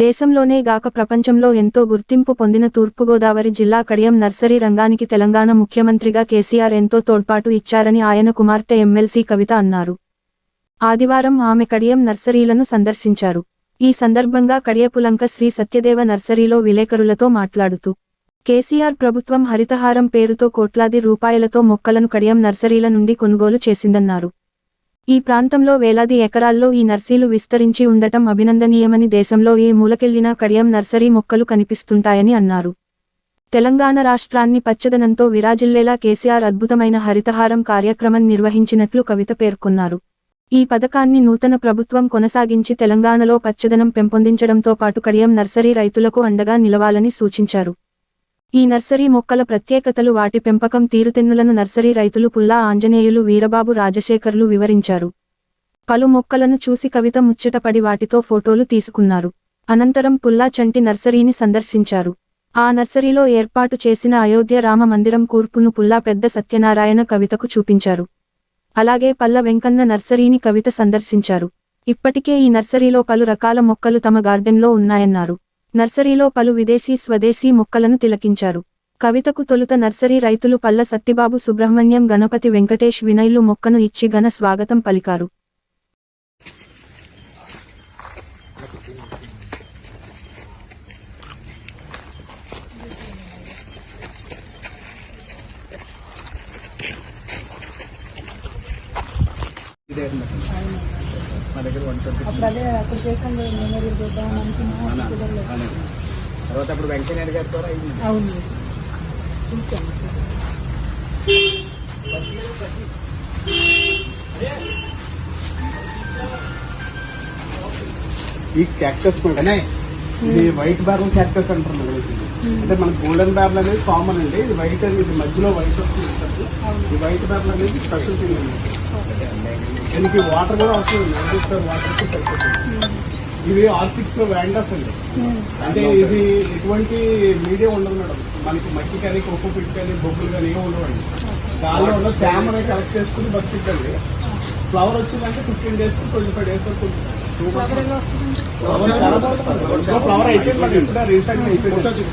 దేశంలోనే గాక ప్రపంచంలో ఎంతో గుర్తింపు పొందిన తూర్పుగోదావరి జిల్లా కడియం నర్సరీ రంగానికి తెలంగాణ ముఖ్యమంత్రిగా కేసీఆర్ ఎంతో తోడ్పాటు ఇచ్చారని ఆయన కుమార్తె ఎమ్మెల్సీ కవిత అన్నారు. ఆదివారం ఆమె కడియం నర్సరీలను సందర్శించారు. ఈ సందర్భంగా కడియపులంక శ్రీ సత్యదేవ నర్సరీలో విలేకరులతో మాట్లాడుతూ కేసీఆర్ ప్రభుత్వం హరితహారం పేరుతో కోట్లాది రూపాయలతో మొక్కలను కడియం నర్సరీల నుండి కొనుగోలు చేసిందన్నారు. ఈ ప్రాంతంలో వేలాది ఎకరాల్లో ఈ నర్సీలు విస్తరించి ఉండటం అభినందనీయమని దేశంలో ఏ మూలకెళ్ళినా కడియం నర్సరీ మొక్కలు కనిపిస్తుంటాయని అన్నారు. తెలంగాణ రాష్ట్రాన్ని పచ్చదనంతో విరాజిల్లేలా కేసీఆర్ అద్భుతమైన హరితహారం కార్యక్రమం నిర్వహించినట్లు కవిత పేర్కొన్నారు. ఈ పథకాన్ని నూతన ప్రభుత్వం కొనసాగించి తెలంగాణలో పచ్చదనం పెంపొందించడంతో పాటు కడియం నర్సరీ రైతులకు అండగా నిలవాలని సూచించారు. ఈ నర్సరీ మొక్కల ప్రత్యేకతలు వాటి పెంపకం తీరుతెన్నులను నర్సరీ రైతులు పుల్లా ఆంజనేయులు వీరబాబు రాజశేఖర్లు వివరించారు. పలు మొక్కలను చూసి కవిత ముచ్చటపడి వాటితో ఫోటోలు తీసుకున్నారు. అనంతరం పుల్లా చంటి నర్సరీని సందర్శించారు. ఆ నర్సరీలో ఏర్పాటు చేసిన అయోధ్య రామ మందిరం కూర్పును పుల్లా పెద్ద సత్యనారాయణ కవితకు చూపించారు. అలాగే పల్ల వెంకన్న నర్సరీని కవిత సందర్శించారు. ఇప్పటికే ఈ నర్సరీలో పలు రకాల మొక్కలు తమ గార్డెన్లో ఉన్నాయన్నారు. నర్సరీలో పలు విదేశీ స్వదేశీ మొక్కలను తిలకించారు. కవితకు తొలుత నర్సరీ రైతులు పల్ల సత్తిబాబు సుబ్రహ్మణ్యం గణపతి వెంకటేష్ వినయ్లు మొక్కను ఇచ్చి ఘన స్వాగతం పలికారు. ఇదే మా దగ్గర వన్ ట్వంటీ. తర్వాత అప్పుడు వెంకయ్య గారి ద్వారా అయింది. అవును. ఈ క్యాక్టస్ కూడా ఇది వైట్ బార్బల్ క్యాక్టస్ అంటారు దగ్గర. అంటే మన గోల్డెన్ బార్బల్ అనేది కామన్ అండి. ఇది వైట్ అనేది మధ్యలో వైట్ వస్తుంది. ఈ వైట్ బార్బల్ అనేది స్పెషల్ థింగ్ అండి. దీనికి వాటర్ కూడా అవసరం సార్ వాటర్కి సరిపోతుంది. ఇవి ఆర్టిక్స్ వ్యాండర్స్ అండి. అంటే ఇది ఎటువంటి మీడియం ఉండదు మేడం. మనకి మట్టి కానీ కొప్పు పిట్ కానీ బొబ్బులు కానీ ఏమి ఉండవండి. దానిలో ఉన్న తేమ కలెక్ట్ చేసుకుని బతికిద్దండి. ఫ్లవర్ వచ్చిందంటే fifteen days twenty five days వరకు ఉంటుంది. ఫ్లవర్ చాలా ఫ్లవర్ అయిపోయింది. రీసెంట్ అయిపోయింది.